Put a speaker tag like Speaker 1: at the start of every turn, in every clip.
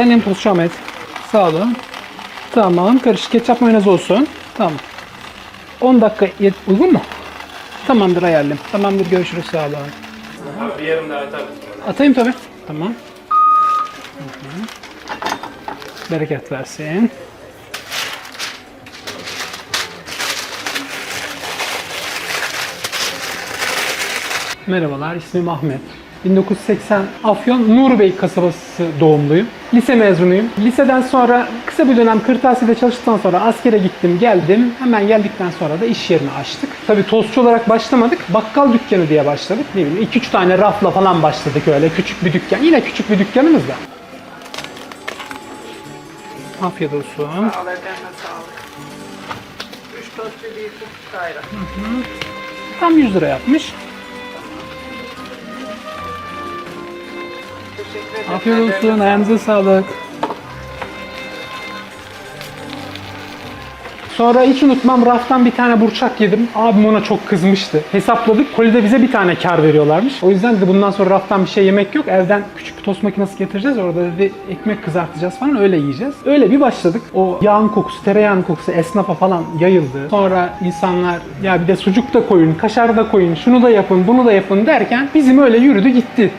Speaker 1: Efendim Tost Ahmet. Sağ olun. Tamam. Karışık ketçap mayonez olsun. Tamam. 10 dakika yet- uygun mu? Tamamdır ayarlayayım. Tamamdır görüşürüz sağ olun.
Speaker 2: Abi bir yarım daha atar?
Speaker 1: Atayım tabii. Tamam. Hı hı. Bereket versin. Merhabalar, ismim Ahmet. 1980 Afyon Nurbey kasabası doğumluyum. Lise mezunuyum. Liseden sonra kısa bir dönem kırtasiyede çalıştıktan sonra askere gittim, geldim. Hemen geldikten sonra da iş yerini açtık. Tabii tostçu olarak başlamadık. Bakkal dükkanı diye başladık. Ne bileyim 2-3 tane rafla falan başladık öyle küçük bir dükkan. Yine küçük bir dükkanımız da. Afiyet olsun.
Speaker 3: Sağlarına sağlık. Üç tost bir buçuk ayran.
Speaker 1: Tam 100 lira yapmış.
Speaker 3: Teşekkür ederim.
Speaker 1: Afiyet olsun. Ayağınıza sağlık. Sonra hiç unutmam raftan bir tane burçak yedim. Abim ona çok kızmıştı. Hesapladık. Kolide bize bir tane kar veriyorlarmış. O yüzden dedi bundan sonra raftan bir şey yemek yok. Evden küçük bir tost makinesi getireceğiz. Orada dedi ekmek kızartacağız falan öyle yiyeceğiz. Öyle bir başladık. O yağın kokusu, tereyağın kokusu esnafa falan yayıldı. Sonra insanlar ya bir de sucuk da koyun, kaşar da koyun, şunu da yapın, bunu da yapın derken bizim öyle yürüdü gitti.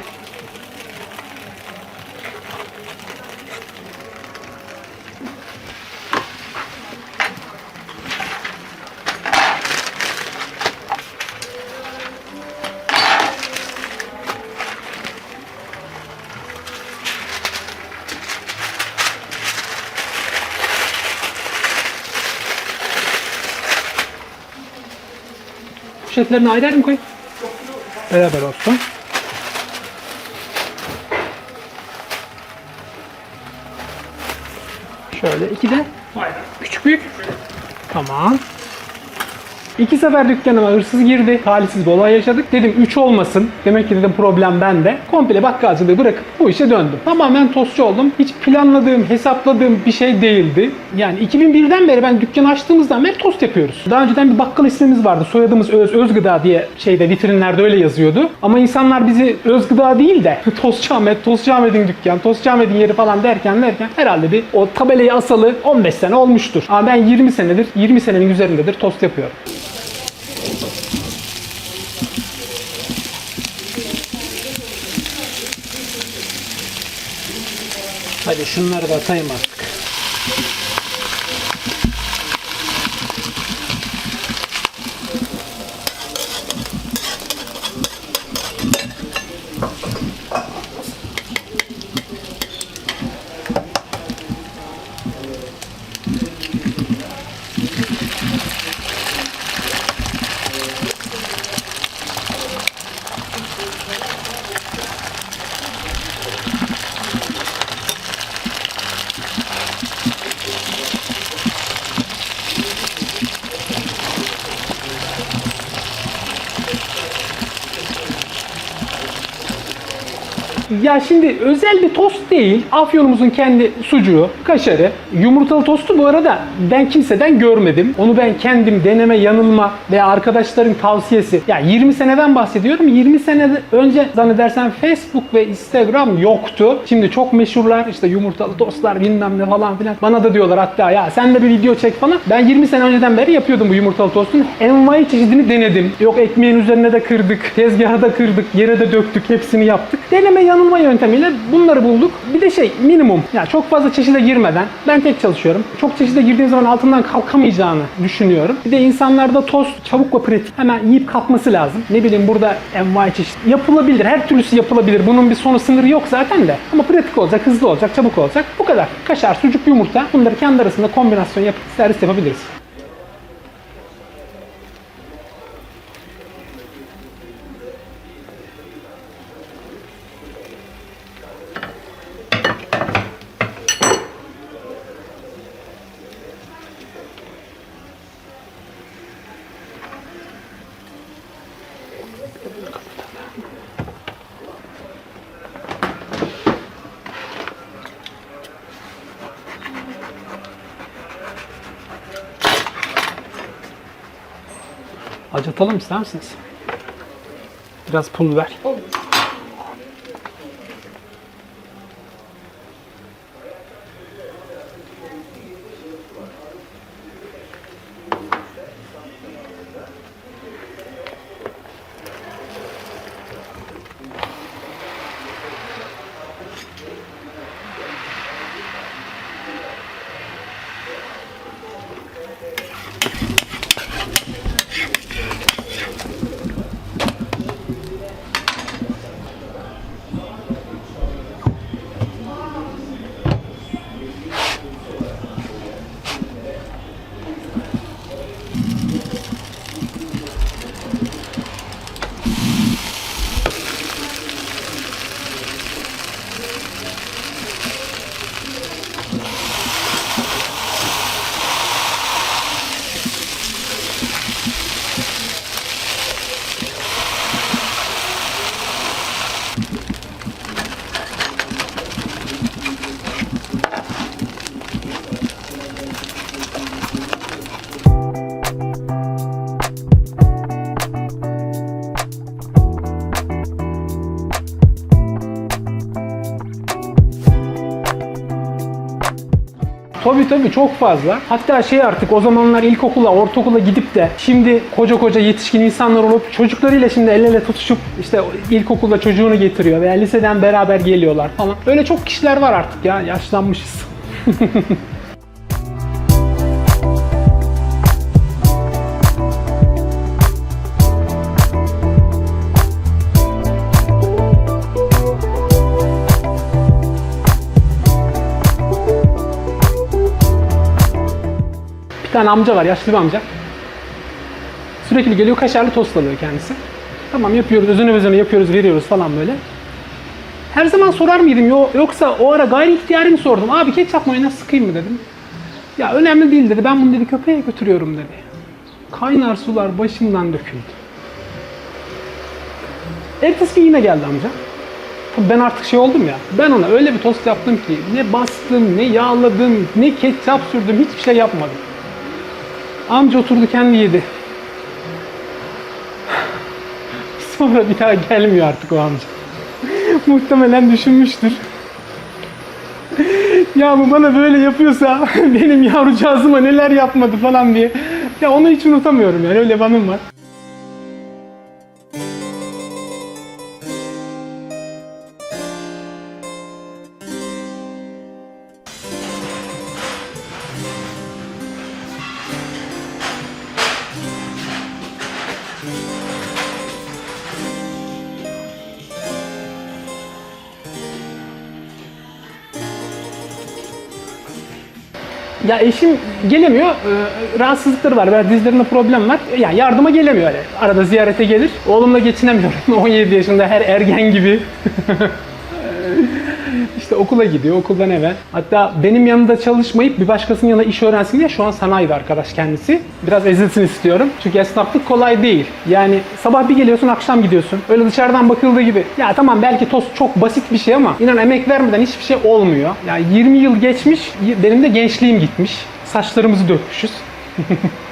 Speaker 1: Poşetlerini ayrı ayrı mı koyayım? Beraber olsun. Şöyle iki de küçük büyük. Tamam. İki sefer dükkanıma hırsız girdi. Talihsiz bir olay yaşadık. Dedim 3 olmasın. Demek ki dedim problem bende. Komple bakkalcılığı bırakıp bu işe döndüm. Tamamen tostçu oldum. Hiç planladığım, hesapladığım bir şey değildi. Yani 2001'den beri ben dükkanı açtığımızdan beri tost yapıyoruz. Daha önceden bir bakkal ismimiz vardı. Soyadımız Öz, Özgıda diye şeyde vitrinlerde öyle yazıyordu. Ama insanlar bizi Özgıda değil de Tostçu Ahmet, Tostçu Ahmet'in dükkan, Tostçu Ahmet'in yeri falan derken derken herhalde bir o tabelayı asalı 15 sene olmuştur. Ama ben 20 senedir, 20 senenin üzerindedir tost yapıyorum. Hadi şunları da atayım artık. Ya şimdi özel bir tost değil. Afyonumuzun kendi sucuğu, kaşarı. Yumurtalı tostu bu arada ben kimseden görmedim. Onu ben kendim deneme, yanılma veya arkadaşların tavsiyesi. Ya 20 seneden bahsediyorum. 20 sene önce zannedersen Facebook ve Instagram yoktu. Şimdi çok meşhurlar. işte yumurtalı tostlar bilmem ne falan filan. Bana da diyorlar hatta ya sen de bir video çek falan. Ben 20 sene önceden beri yapıyordum bu yumurtalı tostun. Envai çeşidini denedim. Yok ekmeğin üzerine de kırdık. Tezgaha da kırdık. Yere de döktük. Hepsini yaptık. Deneme yanılma yöntemiyle bunları bulduk. Bir de şey minimum. Ya çok fazla çeşide girmeden ben tek çalışıyorum. Çok çeşide girdiğin zaman altından kalkamayacağını düşünüyorum. Bir de insanlarda tost çabuk ve pratik. Hemen yiyip kalkması lazım. Ne bileyim burada envai çeşit. Yapılabilir. Her türlüsü yapılabilir. Bunun bir sonu sınırı yok zaten de. Ama pratik olacak, hızlı olacak, çabuk olacak. Bu kadar. Kaşar, sucuk, yumurta. Bunları kendi arasında kombinasyon yapıp servis yapabiliriz. Acıtalım ister misiniz? Biraz pul ver. Tabii çok fazla. Hatta şey artık o zamanlar ilkokula, ortaokula gidip de şimdi koca koca yetişkin insanlar olup çocuklarıyla şimdi el ele tutuşup işte ilkokulda çocuğunu getiriyor veya liseden beraber geliyorlar falan. Öyle çok kişiler var artık ya yaşlanmışız. Bir tane amca var, yaşlı bir amca. Sürekli geliyor kaşarlı tost alıyor kendisi. Tamam yapıyoruz, özüne özüne yapıyoruz, veriyoruz falan böyle. Her zaman sorar mıydım yo- yoksa o ara gayri ihtiyari mi sordum? Abi ketçap mayonez sıkayım mı dedim. Ya önemli değil dedi. Ben bunu dedi köpeğe götürüyorum dedi. Kaynar sular başımdan döküldü. Ertesi gün yine geldi amca. Ben artık şey oldum ya. Ben ona öyle bir tost yaptım ki ne bastım, ne yağladım, ne ketçap sürdüm, hiçbir şey yapmadım. Amca oturdu kendi yedi. Sonra bir daha gelmiyor artık o amca. Muhtemelen düşünmüştür. ya bu bana böyle yapıyorsa benim yavrucağızıma neler yapmadı falan diye. Ya onu hiç unutamıyorum yani öyle bir anım var. Ya eşim gelemiyor. Ee, rahatsızlıkları var. Böyle dizlerinde problem var. Yani yardıma gelemiyor öyle. Arada ziyarete gelir. Oğlumla geçinemiyorum. 17 yaşında her ergen gibi. işte okula gidiyor, okuldan eve. Hatta benim yanımda çalışmayıp bir başkasının yanında iş öğrensin diye şu an sanayide arkadaş kendisi. Biraz ezilsin istiyorum. Çünkü esnaflık kolay değil. Yani sabah bir geliyorsun, akşam gidiyorsun. Öyle dışarıdan bakıldığı gibi. Ya tamam belki tost çok basit bir şey ama inan emek vermeden hiçbir şey olmuyor. Yani 20 yıl geçmiş, benim de gençliğim gitmiş. Saçlarımızı dökmüşüz.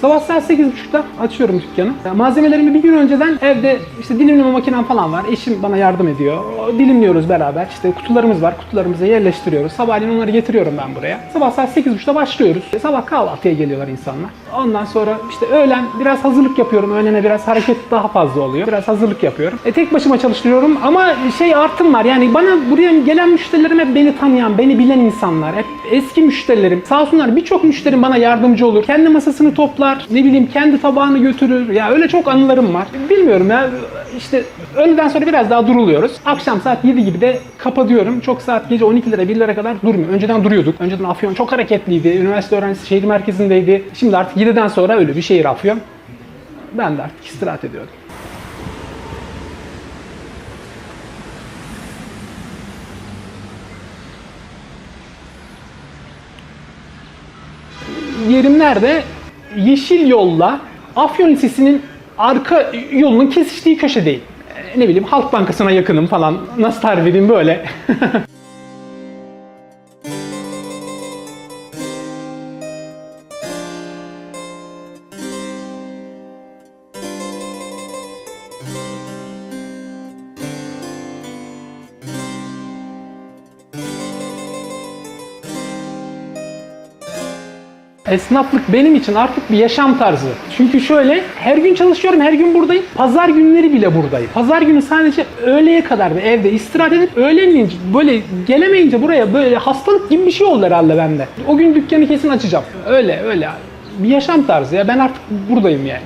Speaker 1: Sabah saat 8.30'da açıyorum dükkanı. Malzemelerimi bir gün önceden evde işte dilimleme makinem falan var. Eşim bana yardım ediyor. Dilimliyoruz beraber. İşte kutularımız var. Kutularımızı yerleştiriyoruz. Sabahleyin onları getiriyorum ben buraya. Sabah saat 8.30'da başlıyoruz. E, Sabah kahvaltıya geliyorlar insanlar. Ondan sonra işte öğlen biraz hazırlık yapıyorum. Öğlene biraz hareket daha fazla oluyor. Biraz hazırlık yapıyorum. E, tek başıma çalıştırıyorum ama şey artım var. Yani bana buraya gelen müşterilerim hep beni tanıyan, beni bilen insanlar. Hep eski müşterilerim. Sağ olsunlar birçok müşterim bana yardımcı olur. Kendi masasını toplar. Ne bileyim kendi tabağını götürür. Ya öyle çok anılarım var. Bilmiyorum ya işte öğleden sonra biraz daha duruluyoruz. Akşam saat 7 gibi de kapatıyorum. Çok saat gece 12'lere 1'lere kadar durmuyor. Önceden duruyorduk. Önceden Afyon çok hareketliydi. Üniversite öğrencisi şehir merkezindeydi. Şimdi artık 7'den sonra öyle bir şehir Afyon. Ben de artık istirahat ediyorum. yerim nerede? Yeşil yolla Afyon Lisesi'nin arka yolunun kesiştiği köşedeyim. Ee, Ne bileyim Halk Bankası'na yakınım falan. Nasıl tarif edeyim böyle. Esnaflık benim için artık bir yaşam tarzı. Çünkü şöyle her gün çalışıyorum, her gün buradayım. Pazar günleri bile buradayım. Pazar günü sadece öğleye kadar bir evde istirahat edip öğlenleyince böyle gelemeyince buraya böyle hastalık gibi bir şey oldu herhalde bende. O gün dükkanı kesin açacağım. Öyle öyle. Bir yaşam tarzı ya ben artık buradayım yani.